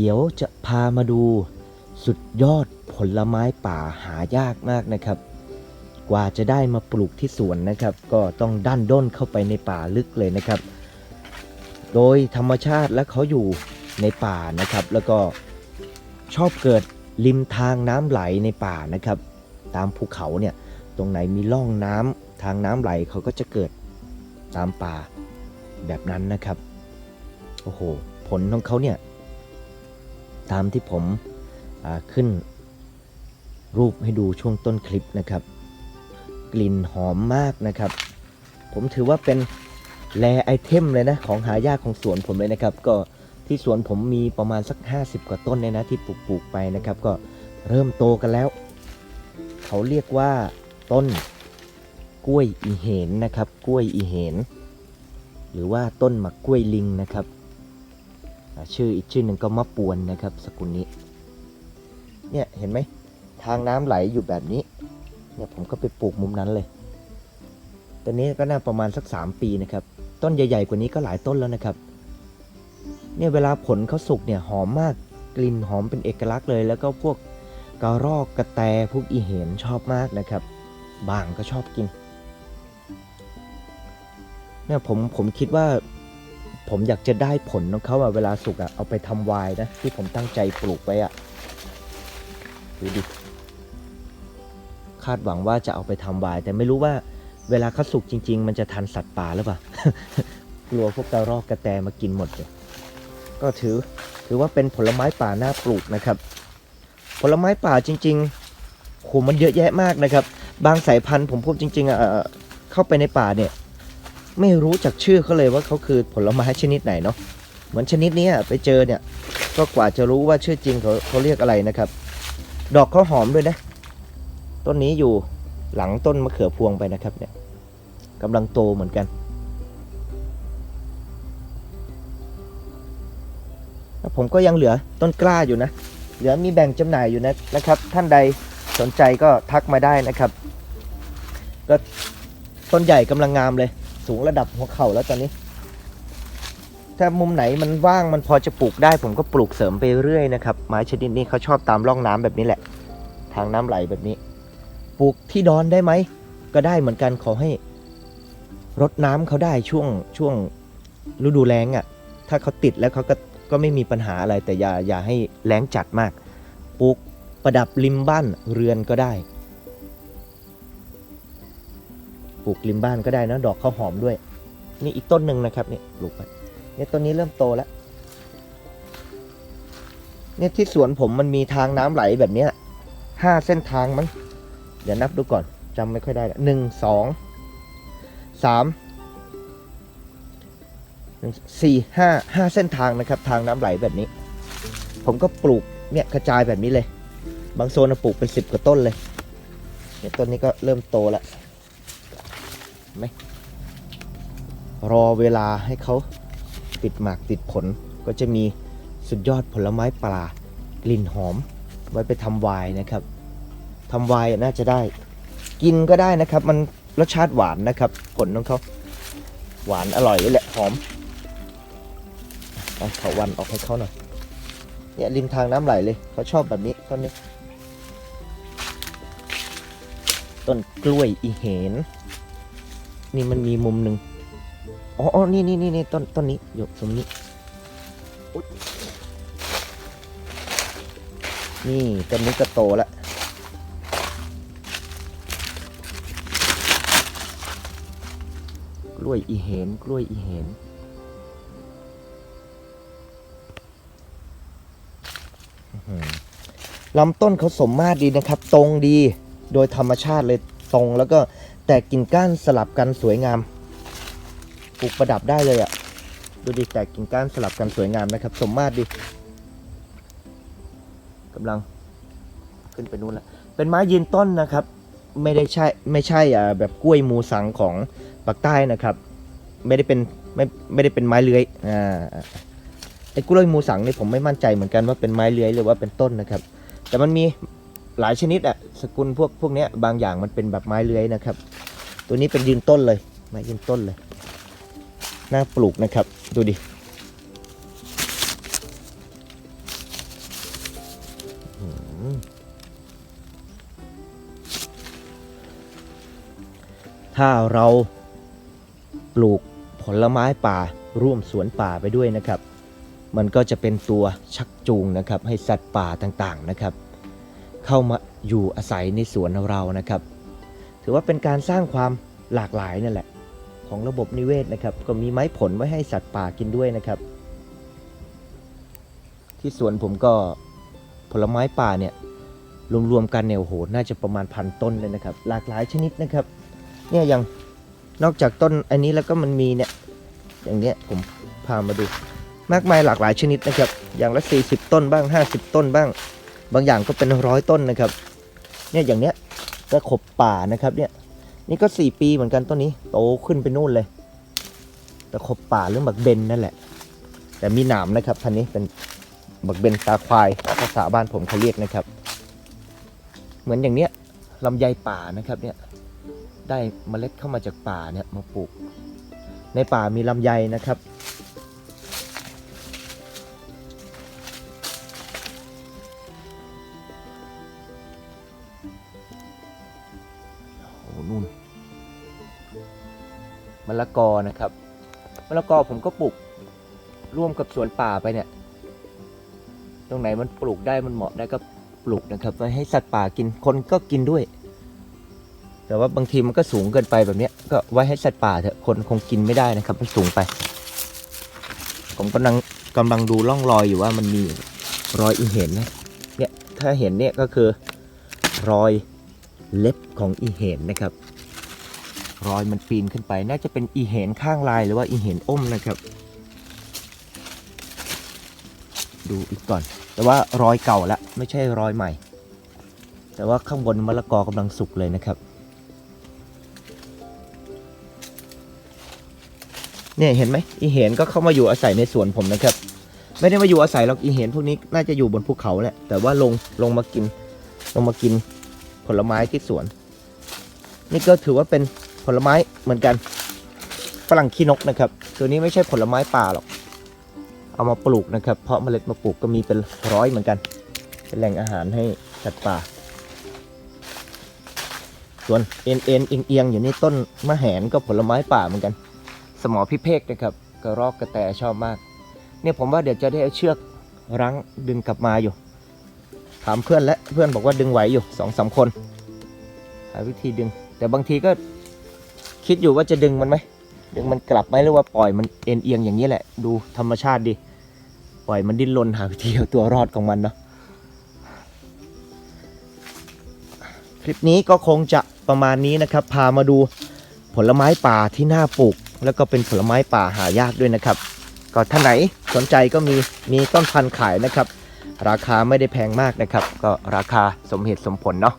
เดี๋ยวจะพามาดูสุดยอดผลไม้ป่าหายากมากนะครับ กว่าจะได้มาปลูกที่สวนนะครับ ก็ต้องดันด้นเข้าไปในป่าลึกเลยนะครับ โดยธรรมชาติและเขาอยู่ในป่านะครับ แล้วก็ชอบเกิดริมทางน้ำไหลในป่านะครับ ตามภูเขาเนี่ยตรงไหนมีร่องน้ำทางน้ำไหลเขาก็จะเกิดตามป่าแบบนั้นนะครับโอ้โหผลของเขาเนี่ย ตามที่ผมขึ้นรูปให้ดูช่วงต้นคลิปนะครับ กลิ่นหอมมากนะครับ ผมถือว่าเป็นแรไอเทมเลยนะของหายากของสวนผมเลยนะครับ ก็ที่สวนผมมีประมาณสัก 50 กว่าต้นเนี่ยนะที่ปลูกปลูกไปนะครับ ก็เริ่มโตกันแล้ว เขาเรียกว่าต้นกล้วยอีเหนนะครับ กล้วยอีเหน หรือว่าต้นหมักกล้วยลิงนะครับ ชื่ออีกชื่อหนึ่งก็มะปวนนะครับ สกุลนี้ เนี่ยเห็นไหมทางน้ำไหลอยู่แบบนี้ เนี่ยผมก็ไปปลูกมุมนั้นเลยตอนนี้ก็น่าประมาณสัก 3 ปีนะครับ ต้นใหญ่ๆกว่านี้ก็หลายต้นแล้วนะครับ เนี่ยเวลาผลเขาสุกเนี่ยหอมมากกลิ่นหอมเป็นเอกลักษณ์เลย แล้วก็พวกกระรอกกระแตพวกอีเห็นชอบมากนะครับ บางก็ชอบกินเนี่ยผมผมคิดว่า ผมอยากจะได้ผลของเขาอะเวลาสุกอะเอาไปทำไวน์นะ ที่ผมตั้งใจปลูกไว้อะดูดิคาดหวังว่าจะเอาไปทำไวน์แต่ไม่รู้ว่าเวลาเขาสุกจริง ๆ มันจะทันสัตว์ป่าหรือเปล่ากลัวพวกกระรอกกระแตมากินหมดเลยก็ถือถือว่าเป็นผลไม้ป่าหน่าปลูกนะครับ ผลไม้ป่าจริงๆโหมันเยอะแยะมากนะครับ บางสายพันธุ์ผมพูดจริงๆอะเอ่อเข้าไปในป่าเนี่ย ไม่รู้จักชื่อเขาเลยว่าเขาคือผลไม้ชนิดไหนเนาะเหมือนชนิดนี้ไปเจอเนี่ย ก็กว่าจะรู้ว่าชื่อจริงเขาเขาเรียกอะไรนะครับ ดอกเขาหอมด้วยนะ ต้นนี้อยู่หลังต้นมะเขือพวงไปนะครับเนี่ยกำลังโตเหมือนกันแล้วผมก็ยังเหลือต้นกล้าอยู่นะ เหลือมีแบ่งจำหน่ายอยู่นะนะครับ ท่านใดสนใจก็ทักมาได้นะครับ ก็ต้นใหญ่กำลังงามเลย สูงระดับหัวเข่าแล้วตอนนี้ ถ้ามุมไหนมันว่างมันพอจะปลูกได้ ผมก็ปลูกเสริมไปเรื่อยนะครับ ไม้ชนิดนี้เขาชอบตามร่องน้ำแบบนี้แหละ ทางน้ำไหลแบบนี้ ปลูกที่ดอนได้ไหม ก็ได้เหมือนกันขอให้รดน้ำเขาได้ช่วงช่วงฤดูแล้งอะ่ะ ถ้าเขาติดแล้วเขาก็ก็ไม่มีปัญหาอะไรแต่อย่าอย่าให้แล้งจัดมาก ปลูกประดับริมบ้านเรือนก็ได้ ลูกริมบ้านก็ได้นะดอกข้าวหอมด้วย นี่อีกต้นหนึ่งนะครับเนี่ยปลูกไปเนี่ยต้นนี้เริ่มโตแล้วเนี่ยที่สวนผมมันมีทางน้ำไหลแบบเนี้ยห้าเส้นทางมั้งเดี๋ยวนับดูก่อนจำไม่ค่อยได้ละหนึ่งสองสามสี่ห้าห้าเส้นทางนะครับ ทางน้ำไหลแบบนี้ ผมก็ปลูกเนี่ยกระจายแบบนี้เลย บางโซนปลูกเป็นสิบกว่าต้นเลยเนี่ยต้นนี้ก็เริ่มโตแล้ว รอเวลาให้เขาติดหมากติดผล ก็จะมีสุดยอดผลไม้ปลากลิ่นหอม ไว้ไปทำไวน์นะครับทำไวน์น่าจะได้ กินก็ได้นะครับ มันรสชาติหวานนะครับ ผลของเขาหวานอร่อยเลยแหละหอมเอาเถาวันออกให้เขาหน่อยเนี่ยริมทางน้ำไหลเลยเขาชอบแบบนี้ต้นนี้ต้นกล้วยอีเหน นี่มันมีมุมหนึ่งอ๋อนี่นี่นี่นี่ต้นต้นนี้อยู่ตรงนี้ นี่ต้นนี้ก็โตแล้วกล้วยอีเหนกล้วยอีเหนลำต้นเขาสมมาตรดีนะครับ ตรงดีโดยธรรมชาติเลยทรงแล้วก็ แตกกิ่งก้านสลับกันสวยงามปลูกประดับได้เลยอะ่ะ ดูดิแตกกิ่งก้านสลับกันสวยงามนะครับ สมมาตรดิกำลังขึ้นไปนู้นล้วเป็นไม้ยืนต้นนะครับ ไม่ได้ใช่ไม่ใช่อ่าแบบกล้วยมูสังของปากใต้นะครับ ไม่ได้เป็นไม่ไม่ได้เป็นไม้เลื้อยอ่าไอ้กล้วยมูสังนี่ผมไม่มั่นใจเหมือนกันว่าเป็นไม้เลื้อยหรือว่าเป็นต้นนะครับ แต่มันมีหลายชนิดอะสกุลพวกพวกนี้บางอย่างมันเป็นแบบไม้เลื้อยนะครับ ตัวนี้เป็นยืนต้นเลยไม้ยืนต้นเลยน่าปลูกนะครับ ดูดิถ้าเราปลูกผลไม้ป่าร่วมสวนป่าไปด้วยนะครับ มันก็จะเป็นตัวชักจูงนะครับ ให้สัตว์ป่าต่างๆนะครับ เข้ามาอยู่อาศัยในสวนเรานะครับ ถือว่าเป็นการสร้างความหลากหลายนั่นแหละ ของระบบนิเวศนะครับ ก็มีไม้ผลไว้ให้สัตว์ป่ากินด้วยนะครับ ที่สวนผมก็ผลไม้ป่าเนี่ยรวมๆกันเนี่ยโอ้โหน่าจะประมาณพันต้นเลยนะครับ หลากหลายชนิดนะครับ เนี่ยอย่างนอกจากต้นอันนี้แล้วก็มันมีเนี่ยอย่างเนี้ยผมพามาดู มากมายหลากหลายชนิดนะครับ อย่างละ 40 ต้นบ้าง 50 ต้นบ้าง บางอย่างก็เป็นร้อยต้นนะครับ เนี่ยอย่างเนี้ย ตะขบป่านะครับเนี่ยนี่ก็ 4 ปีเหมือนกันต้นนี้ โตขึ้นไปนู่นเลยตะขบป่าหรือบักเบนนั่นแหละ แต่มีหนามนะครับพันนี้เป็นบักเบนตาควายภาษาบ้านผมเขาเรียกนะครับ เหมือนอย่างเนี้ยลำไยป่านะครับเนี่ยได้เมล็ดเข้ามาจากป่าเนี่ยมาปลูก ในป่ามีลำไยนะครับ ละกอนะครับมะละกอผมก็ปลูกร่วมกับสวนป่าไปเนี่ย ตรงไหนมันปลูกได้มันเหมาะได้ก็ปลูกนะครับไว้ให้สัตว์ป่ากินคนก็กินด้วย แต่ว่าบางทีมันก็สูงเกินไปแบบนี้ก็ไว้ให้สัตว์ป่าเถอะคนคงกินไม่ได้นะครับมันสูงไป ผมกำลังกำลังดูร่องรอยอยู่ว่ามันมีรอยอีเห็นนะเนี่ยถ้าเห็นเนี่ยก็คือรอยเล็บของอีเห็นนะครับ รอยมันปีนขึ้นไป น่าจะเป็นอีเห็นข้างลายหรือว่าอีเห็นอ้มนะครับ ดูอีกก่อน แต่ว่ารอยเก่าละไม่ใช่รอยใหม่ แต่ว่าข้างบนมะละกอกำลังสุกเลยนะครับเนี่ยเห็นไหมอีเห็นก็เข้ามาอยู่อาศัยในสวนผมนะครับ ไม่ได้มาอยู่อาศัยหรอกอีเห็นพวกนี้น่าจะอยู่บนภูเขาแหละแต่ว่าลงลงมากินลงมากินผลไม้ที่สวน นี่ก็ถือว่าเป็น ผลไม้เหมือนกัน ฝรั่งขี้นกนะครับ ตัวนี้ไม่ใช่ผลไม้ป่าหรอก เอามาปลูกนะครับ เพาะเมล็ดมาปลูกก็มีเป็นร้อยเหมือนกัน เป็นแหล่งอาหารให้สัตว์ป่า ส่วนเอ็นเอ็นเอียงเอียงอยู่นี่ต้นมะแหนก็ผลไม้ป่าเหมือนกัน สมอพิเภกนะครับกระรอกกระแตชอบมาก เนี่ยผมว่าเดี๋ยวจะได้เอาเชือกรั้งดึงกลับมาอยู่ ถามเพื่อนและเพื่อนบอกว่าดึงไหวอยู่สองสามคนหาวิธีดึง แต่บางทีก็ คิดอยู่ว่าจะดึงมันไหมดึงมันกลับไหมหรือว่าปล่อยมันเอ็นเอียงอย่างนี้แหละ ดูธรรมชาติดีปล่อยมันดิ้นรนหาวิธีเอาตัวรอดของมันเนาะคลิปนี้ก็คงจะประมาณนี้นะครับ พามาดูผลไม้ป่าที่น่าปลูก แล้วก็เป็นผลไม้ป่าหายากด้วยนะครับ ก็ท่านไหนสนใจก็มีมีต้นพันธุ์ขายนะครับ ราคาไม่ได้แพงมากนะครับ ก็ราคาสมเหตุสมผลเนาะ